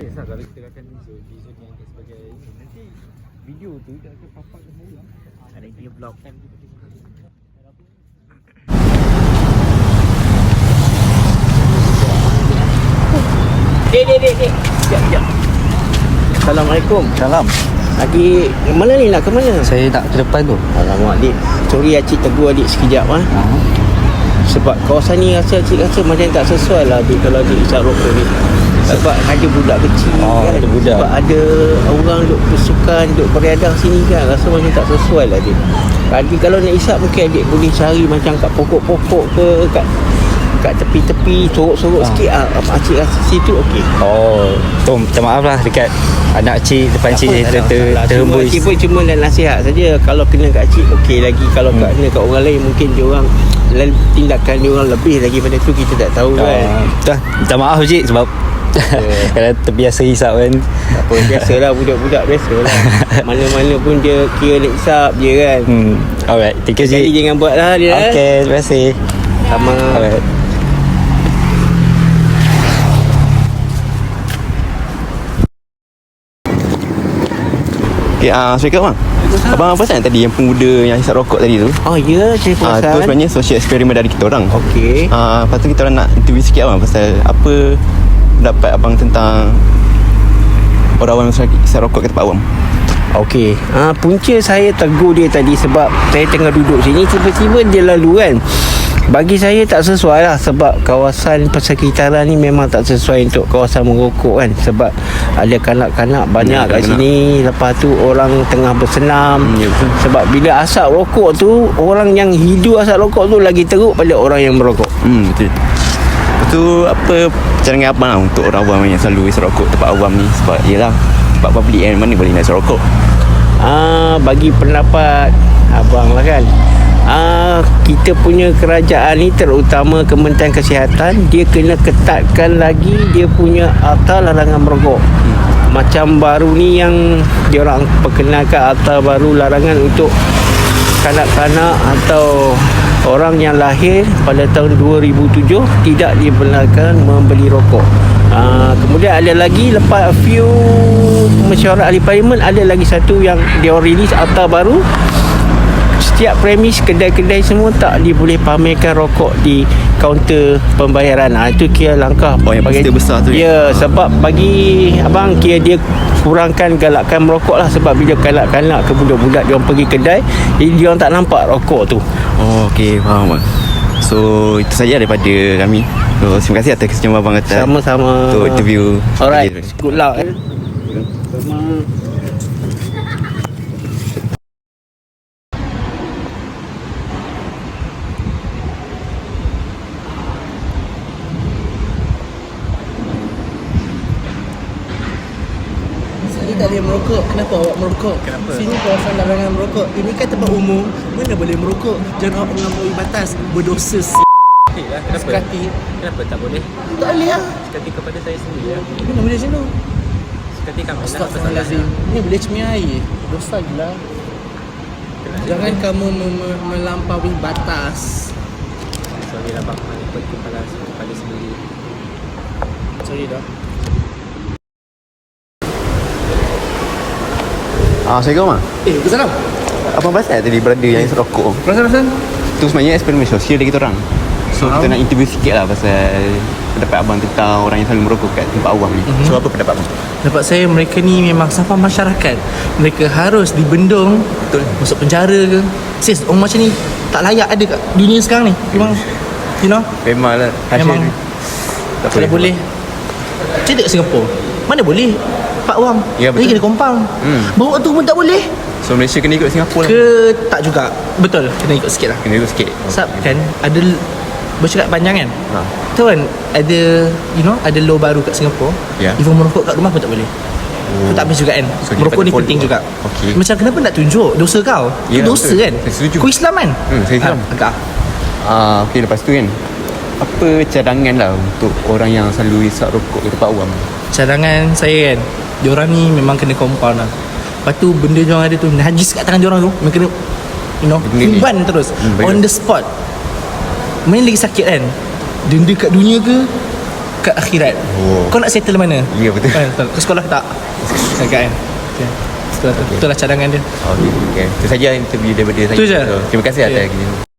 Yes lah kalau kita akan zone Di zone yang sebagai ini Nanti video tu dia akan papak ke bawah Ada dia blog kan Dek, dek, dek, dek. Sekejap, sekejap. Assalamualaikum. Salam. Lagi Mana ni nak ke mana? Saya nak ke depan tu. Alamak, adik. Sorry acik tegur adik sekejap ha? Sebab kawasan ni rasa acik rasa macam tak sesuai lah adik. Kalau adik isap rokok ni Sebab ada budak kecil Oh, kan ada budak. Sebab ada orang duk bersukan, duk beriadah sini kan Rasa macam tak sesuai lah adik Adik kalau nak isap mungkin adik boleh cari macam kat pokok-pokok ke Kat kat tepi-tepi sorok-sorok Ah. sikit ah. Acik rasa situ okey Oh, tu minta maaf lah dekat anak cik depan cik Tak ter, ter, masalah. terhembus. Cuma, cuma, cuma dan nasihat saja Kalau kena kat cik okey lagi Kalau Hmm. kena kat orang lain Mungkin dia orang Tindakan dia orang lebih lagi pada tu Kita tak tahu kan Ah, dah, minta maaf cik sebab kalau terbiasa hisap kan. Tak apa biasalah budak-budak biasalah Mana-mana pun dia kira nak isap je kan Hmm. Alright, thank you Jadi jangan buat lah dia eh. Okay, terima kasih. Sama Alright. Okay, ah, Assalamualaikum bang. Abang perasan tadi yang pemuda yang hisap rokok tadi tu? Oh ya saya Ah, perasan tu sebenarnya social eksperimen dari kita orang. Okey Ah, lepas tu kita orang nak interview sikit abang pasal apa pendapat abang tentang orang-orang yang hisap rokok kat tempat awam. Okey, ha, punca saya tegur dia tadi sebab saya tengah duduk sini tiba-tiba dia lalu kan. Bagi saya tak sesuai lah sebab kawasan persekitaran ni memang tak sesuai untuk kawasan merokok kan sebab ada kanak-kanak banyak Ya, kat kanak-kanak. sini lepas tu orang tengah bersenam Hmm, ya, betul. sebab bila asap rokok tu orang yang hidu asap rokok tu lagi teruk pada orang yang merokok Hmm, betul. Tu apa cadangan abang lah untuk orang awam yang selalu hisap rokok tempat awam ni sebab yelah tempat public kan mana boleh nak hisap rokok. Ah, bagi pendapat abang lah kan. Ah, kita punya kerajaan ni terutama Kementerian Kesihatan dia kena ketatkan lagi dia punya akta larangan merokok. Macam baru ni yang dia orang perkenalkan akta baru larangan untuk kanak-kanak atau orang yang lahir pada tahun 2007 tidak dibenarkan membeli rokok. Uh, kemudian ada lagi lepas few mesyuarat ahli parlimen ada lagi satu yang dia release akta baru setiap premis kedai-kedai semua tak diboleh pamerkan rokok di kaunter pembayaran. Ha, itu kira langkah Oh, yang poster besar tu, Ya, sebab bagi abang kira dia kurangkan galakan merokok lah sebab bila kanak-kanak ke budak-budak dia orang pergi kedai jadi dia orang tak nampak rokok tu. Oh, okey, faham. So, itu saja daripada kami. So, terima kasih atas kesempatan abang kata. Sama-sama. Untuk interview. Alright, good luck. Sini tak boleh merokok. Kenapa awak merokok? Kenapa? Sini kawasan larangan merokok. Ini kan tempat umum. Mana boleh merokok? Jangan awak melampaui batas. Berdosa s***. Kenapa? Sekati. Kenapa tak boleh? Tak boleh lah. Sekati kepada saya sendiri ya. Mana boleh macam tu? Sekati kami Astagfirullahalazim. Ini boleh cemia air. Dosa gila. Jangan kamu mem- mem- melampaui batas. Sorry lah bang, ikut kepala kepala sendiri. Sorry dah. Ah, Assalamualaikum bang. Eh, Salam. Abang perasan tadi berada yang hisap rokok? Perasan-perasan? Tu sebenarnya eksperimen sosial dari kita orang. So, kita nak interview sikit lah pasal pendapat abang tentang orang yang selalu merokok kat tempat awam ni. So, apa pendapat abang? Dapat saya mereka ni memang sampah masyarakat. Mereka harus dibendung, Betul. masuk penjara ke. Sis, orang macam ni tak layak ada kat dunia sekarang ni. Memang you know, Memang lah. memang tak kalau boleh. Macam mana kat Singapura? Mana boleh? Pak Wam. Ya, betul. Ni kena compound. Hmm. Bawa tu pun tak boleh. So, Malaysia kena ikut Singapura lah. Ke tak juga. Betul, kena ikut sikit lah. Kena ikut sikit. Sebab kan ada bercakap panjang kan. Ha. Tahu kan ada you know ada law baru kat Singapura. Ya. Even merokok kat rumah pun tak boleh. Oh. tak habis juga kan. So, merokok ni penting juga. Okey. Macam kenapa nak tunjuk dosa kau? Ya, Itu dosa betul. kan? Saya setuju. Kau Islam kan? Hmm, saya Islam. Ha, agak. Ah, okay, lepas tu kan. Apa cadangan lah untuk orang yang selalu hisap rokok kat tempat awam? Cadangan saya kan Diorang ni memang kena compound lah Lepas tu benda diorang ada tu Najis kat tangan diorang tu Mereka kena You know Benda ni. Kumban terus Hmm, On the spot Mana lagi sakit kan Denda kat dunia ke ke akhirat. Oh. Kau nak settle mana? Ya, betul. Eh, betul. Ke sekolah tak? Agak kan. Okay. Itulah, itulah cadangan dia. Okey, okay. Itu saja interview daripada saya. Tu je? Terima kasih atas Okay. okay.